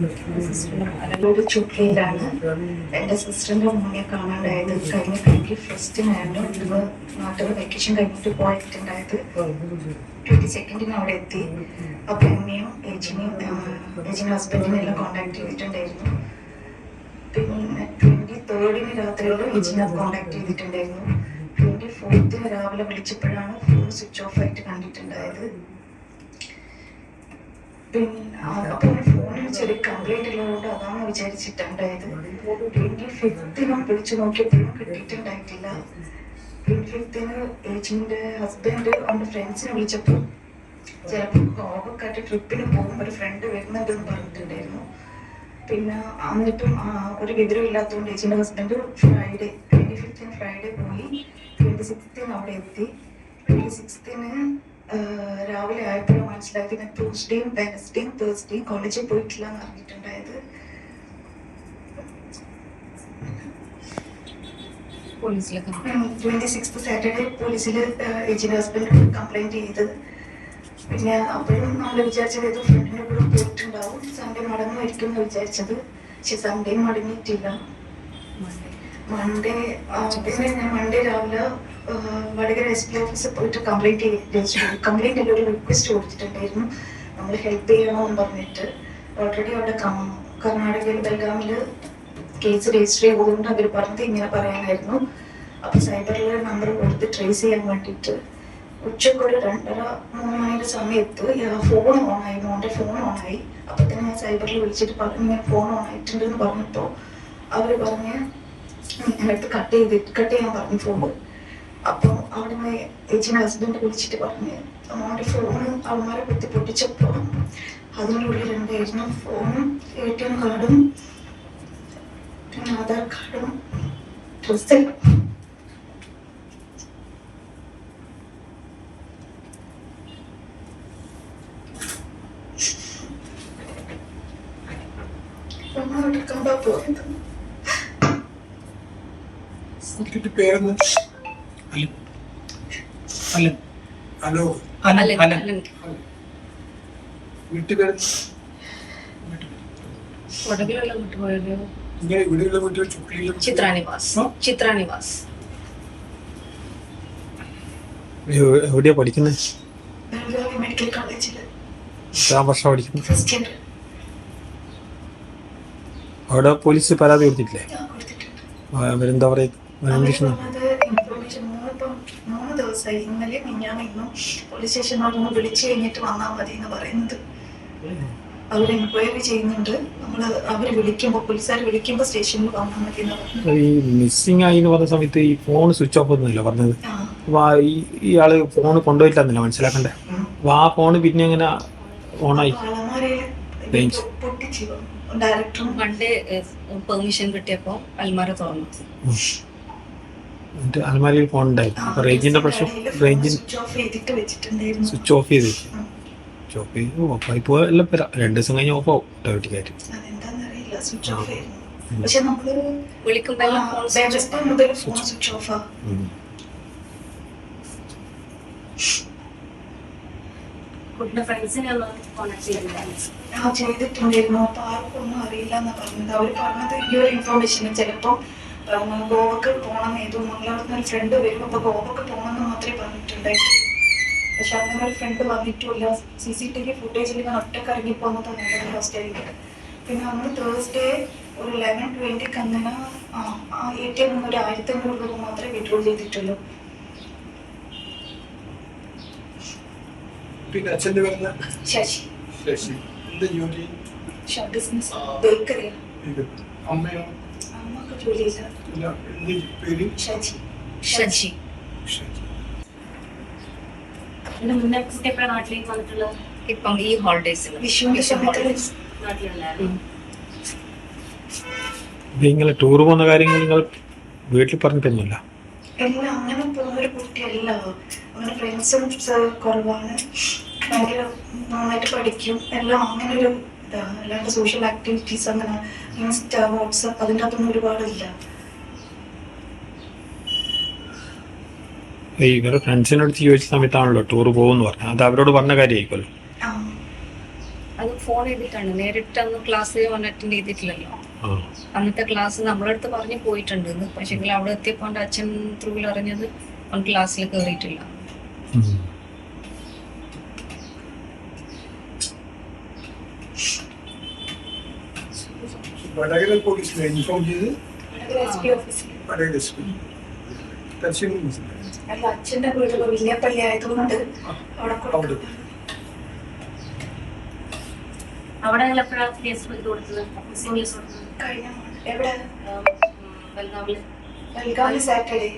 ഒരു ചുട്ടിയിലാണ്. എന്റെ സിസ്റ്ററിന്റെ മോനെ കാണാണ്ടായത്. കഴിഞ്ഞ ഫസ്റ്റ് ഫസ്റ്റിനായിരുന്നു ഇവ നാട്ടിൽ വെക്കേഷൻ കഴിഞ്ഞിട്ട് പോയിട്ടുണ്ടായത്. ട്വന്റി സെക്കൻഡിന് അവിടെ എത്തി. അപ്പൊ എന്നെയും ഏജിനെയും ഏജിന്റെ ഹസ്ബൻഡിനെ എല്ലാം കോണ്ടാക്ട് ചെയ്തിട്ടുണ്ടായിരുന്നു. പിന്നെ ട്വന്റി തേർഡിന് രാത്രിയോട് ഏജിനെ കോണ്ടാക്ട് ചെയ്തിട്ടുണ്ടായിരുന്നു. ട്വന്റി ഫോർത്തിന് രാവിലെ വിളിച്ചപ്പോഴാണ് ഫോൺ സ്വിച്ച് ഓഫ് ആയിട്ട് കണ്ടിട്ടുണ്ടായത്. പിന്നെ ചെറിയ കംപ്ലൈന്റ് ഉള്ളതുകൊണ്ട് അതാണ് വിചാരിച്ചിട്ടുണ്ടായത് ട്വന്റി ഫിഫ്തിനും വിളിച്ചു നോക്കിയപ്പോഴും കിട്ടിയിട്ടുണ്ടായിട്ടില്ല. ട്വന്റി ഫിഫ്തിന് ഏജിന്റെ ഹസ്ബൻഡ് അവന്റെ ഫ്രണ്ട്സിനെ വിളിച്ചപ്പോൾ ചിലപ്പോൾ ഗോവക്കാട്ട് ട്രിപ്പിന് പോകുമ്പോൾ ഒരു ഫ്രണ്ട് വരുന്നുണ്ടെന്ന് പറഞ്ഞിട്ടുണ്ടായിരുന്നു. പിന്നെ എന്നിട്ടും ഒരു വിവരം ഇല്ലാത്തതുകൊണ്ട് ഏജിന്റെ ഹസ്ബൻഡ് ഫ്രൈഡേ ട്വന്റി ഫിഫ്ത്തിന് ഫ്രൈഡേ പോയി. ട്വന്റി സിക്സ്ത്തിന് അവിടെ എത്തി. ട്വന്റി സിക്സ്ത്തിന് രാവിലെ ആയപ്പോഴും മനസ്സിലായത് ഞാൻ ട്യൂസ്ഡേയും വെനസ്ഡേയും തേഴ്സ്ഡേയും കോളേജിൽ പോയിട്ടില്ല എന്ന് അറിഞ്ഞിട്ടുണ്ടായത് ട്വന്റി സിക്സ് സാറ്റർഡേ പോലീസിൽ ഏജിന്റെ ഹസ്ബൻഡ് കംപ്ലൈന്റ് ചെയ്ത് പിന്നെ അപ്പോഴും നമ്മൾ വിചാരിച്ചത് ഏതോ ഫ്രണ്ടിന്റെ കൂടെ പോയിട്ടുണ്ടാവും. സൺഡേ മടങ്ങുമായിരിക്കും എന്ന് വിചാരിച്ചത്. പക്ഷെ സൺഡേ മടങ്ങിയിട്ടില്ല. മൺഡേ പിന്നെ ഞാൻ മൺഡേ രാവിലെ വടകര എസ് പി ഓഫീസിൽ പോയിട്ട് കംപ്ലൈന്റ് ചെയ്തു കംപ്ലൈന്റ് ഒരു റിക്വസ്റ്റ് കൊടുത്തിട്ടുണ്ടായിരുന്നു. നമ്മൾ ഹെൽപ്പ് ചെയ്യണമെന്ന് പറഞ്ഞിട്ട്. ഓൾറെഡി അവിടെ കർണാടകയിൽ ബൽഗാമിൽ കേസ് രജിസ്റ്റർ ചെയ്തതുകൊണ്ട് അവർ പറഞ്ഞത് ഇങ്ങനെ പറയാനായിരുന്നു. അപ്പൊ സൈബറിലെ നമ്പർ കൊടുത്ത് ട്രേസ് ചെയ്യാൻ വേണ്ടിയിട്ട് ഉച്ചയ്ക്ക് ഒരു രണ്ടര മൂന്ന് മണിയുടെ സമയത്ത് ഫോൺ ഓണായി മോന്റെ ഫോൺ ഓണായി അപ്പൊ തന്നെ ഞാൻ സൈബറിൽ വിളിച്ചിട്ട് പറഞ്ഞു ഇങ്ങനെ ഫോൺ ഓൺ ആയിട്ടുണ്ട് എന്ന് പറഞ്ഞപ്പോ അവർ പറഞ്ഞ് അടുത്ത് കട്ട് ചെയ്ത് കട്ട് ചെയ്യാൻ പറഞ്ഞു ഫോൺ അപ്പൊ അവിടുന്ന് ഏച്ചിന്റെ ഹസ്ബൻഡ് വിളിച്ചിട്ട് പറഞ്ഞ് മോന്റെ ഫോണും അവന്മാരെ കുത്തി പൊട്ടിച്ചപ്പോ അതിനുള്ളിൽ രണ്ടായിരുന്നു ഫോണും എ ടി എം കാർഡും പിന്നെ ആധാർ കാർഡും ഒന്നും എടുക്കണ്ടാ പോയത്. കുട്ടിയുടെ പേരെന്ന് Alan. Alan. Hello Alan Alan Alan. Alan. വീട്ടുപേര് കൊടകിലുള്ള വിട്ടുപോയത് ഇങ്ങനെ ഇവിടെയുള്ള വീട്ടിൽ ചുക്ലിയിലും ചിത്രാനിവാസ്. ഓ. ചിത്രാനിവാസ്. എവ്- എവിടെയാ പഠിക്കുന്നത് മെഡിക്കൽ കോളേജിൽ. എത്രാം വർഷം പഠിക്കുന്നു. First year. അവിടെ പോലീസ് പരാതി കൊടുത്തിട്ടില്ലേ? അവരെന്താ പറയാ മൂന്നിപ്പം മൂന്ന് ദിവസമായി. ഇന്നലെ മിഞ്ഞാന്ന് ഇന്നും പോലീസ് സ്റ്റേഷനോടൊന്ന് വിളിച്ചു കഴിഞ്ഞിട്ട് വന്നാൽ മതി എന്ന് പറയുന്നത്. അവർ എൻക്വയറി ചെയ്യുന്നുണ്ട്. നമ്മൾ അവർ വിളിക്കുമ്പോൾ പോലീസുകാർ വിളിക്കുമ്പോൾ സ്റ്റേഷനിൽ വന്നാൽ മതി എന്ന് പറഞ്ഞു. ഈ മിസ്സിംഗ് ആയി എന്ന് പറഞ്ഞ സമയത്ത് ഈ ഫോൺ സ്വിച്ച് ഓഫ് ഒന്നുമില്ല പറഞ്ഞത്. അപ്പൊ ആ ഈ ഇയാൾ ഫോൺ കൊണ്ടുപോയിട്ടില്ലെന്നില്ല മനസ്സിലാക്കണ്ടേ? അപ്പൊ ആ ഫോൺ പിന്നെ എങ്ങനെ ഓണായി ഡയറക്ടറും പണ്ട് പെർമിഷൻ കിട്ടിയപ്പോ അൽമാര തുറന്നു. എന്നിട്ട് അലമാരിയിൽ ഫോൺ ഉണ്ടായിരുന്നു റേഞ്ചിന്റെ പ്രശ്നം റേഞ്ചിന് സ്വിച്ച് ഓഫ് ചെയ്ത് സ്വിച്ച് ഓഫ് ചെയ്ത് ഓഫായി പോവാ. എല്ലാം വരാം രണ്ട് ദിവസം കഴിഞ്ഞ് ഓഫ് ആവും ഓട്ടോമാറ്റിക്കായിട്ട്. ഒന്ന് കോൺടാക്ട് ചെയ്തിട്ടുണ്ടായിരുന്നു. അപ്പൊ ആർക്കൊന്നും അറിയില്ല എന്നാ പറഞ്ഞത്. അവർ പറഞ്ഞത് ഈ ഒരു ഇൻഫോർമേഷൻ ചിലപ്പോ ഗോവക്ക് പോണം. ഏതോ മംഗളൂർന്ന് ഒരു ഫ്രണ്ട് വരും അപ്പൊ ഗോവക്ക് പോണെന്ന് മാത്രമേ പറഞ്ഞിട്ടുണ്ടായിരുന്നു പക്ഷെ അങ്ങനെ ഒരു ഫ്രണ്ട് വന്നിട്ടില്ല സി സി ടി വി ഫുട്ടേജിൽ ഞാൻ ഒറ്റയ്ക്ക് ഇറങ്ങി പോകുന്നതാണ് എന്റെ ഹോസ്റ്റലിൽ പിന്നെ അന്ന് തേഴ്സ്ഡേ ഒരു ലെവൻ ട്വന്റിക്ക് അങ്ങനെ എ ടി എം ഒരു ആയിരത്തി അഞ്ഞൂറ് രൂപ മാത്രമേ വിഡ്രോ ചെയ്തിട്ടുള്ളൂ. പിന്നെ അച്ഛന്റെ പേര് ശശി. ശശി. എന്താ ജോലി? ബേക്കറി അമ്മയോ? എന്ത് പേര് ഷജി ഷജി ശശി അതിന് മുന്നേ കുട്ടി എപ്പോഴാണ് നാട്ടിലേക്ക് വന്നിട്ടുള്ളത് ഇപ്പം ഈ ഹോളിഡേയ്സിൽ വിഷുവിന്റെ സമയത്ത് നാട്ടിലുണ്ടായിരുന്നു. ഇത് ഇങ്ങനെ ടൂർ പോകുന്ന കാര്യങ്ങൾ നിങ്ങൾ വീട്ടിൽ പറഞ്ഞിട്ടൊന്നുമില്ല. എല്ലാം അങ്ങനെ പോകുന്നൊരു കുട്ടിയല്ല. അങ്ങനെ ഫ്രണ്ട്സും കുറവാണ്. ഭയങ്കര നന്നായിട്ട് പഠിക്കും. എല്ലാം അങ്ങനെ ഒരു അല്ലാണ്ട് സോഷ്യൽ ആക്ടിവിറ്റീസ് അങ്ങനെ ഇൻസ്റ്റ വാട്സപ്പ് അതിന്റെ അകത്തൊന്നും ഒരുപാടില്ല. ഈ ഇവരുടെ ഫ്രണ്ട്സിനടുത്ത് ചോദിച്ച സമയത്താണല്ലോ ടൂർ പോകുമെന്ന് പറഞ്ഞത് അത് അവരോട് പറഞ്ഞ കാര്യമായിരിക്കുമല്ലോ. അത് ഫോൺ ചെയ്തിട്ടാണ്. നേരിട്ട് അന്ന് ക്ലാസ് അറ്റൻഡ് ചെയ്തിട്ടില്ലല്ലോ. അന്നത്തെ ക്ലാസ് നമ്മളടുത്ത് പറഞ്ഞു പോയിട്ടുണ്ട്. പക്ഷെങ്കിൽ അവിടെ എത്തിയപ്പോൾ അച്ഛൻ ത്രൂവിൽ അറിഞ്ഞത് അവൻ ക്ലാസ്സിൽ കയറിയിട്ടില്ല വടകര പോലീസിനെ ഇൻഫോം ചെയ്ത് വടകര എസ് പി തലശ്ശേരി അല്ല അച്ഛന്റെ വീട് ഇപ്പൊ വില്യപ്പള്ളി ആയതുകൊണ്ട് അവിടെ അവിടെ കൊടുത്തു. അവിടെ നിങ്ങൾ എപ്പോഴാണ് കേസ് ഇത് കൊടുത്തത്? മിസ്സിംഗ് കേസ് കൊടുത്തത്? കഴിഞ്ഞ എവിടെ? സാറ്റർഡേ.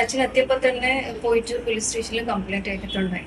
അച്ഛൻ എത്തിയപ്പോ തന്നെ പോയിട്ട് പോലീസ് സ്റ്റേഷനിൽ കംപ്ലൈന്റ് ചെയ്തിട്ടുണ്ടായി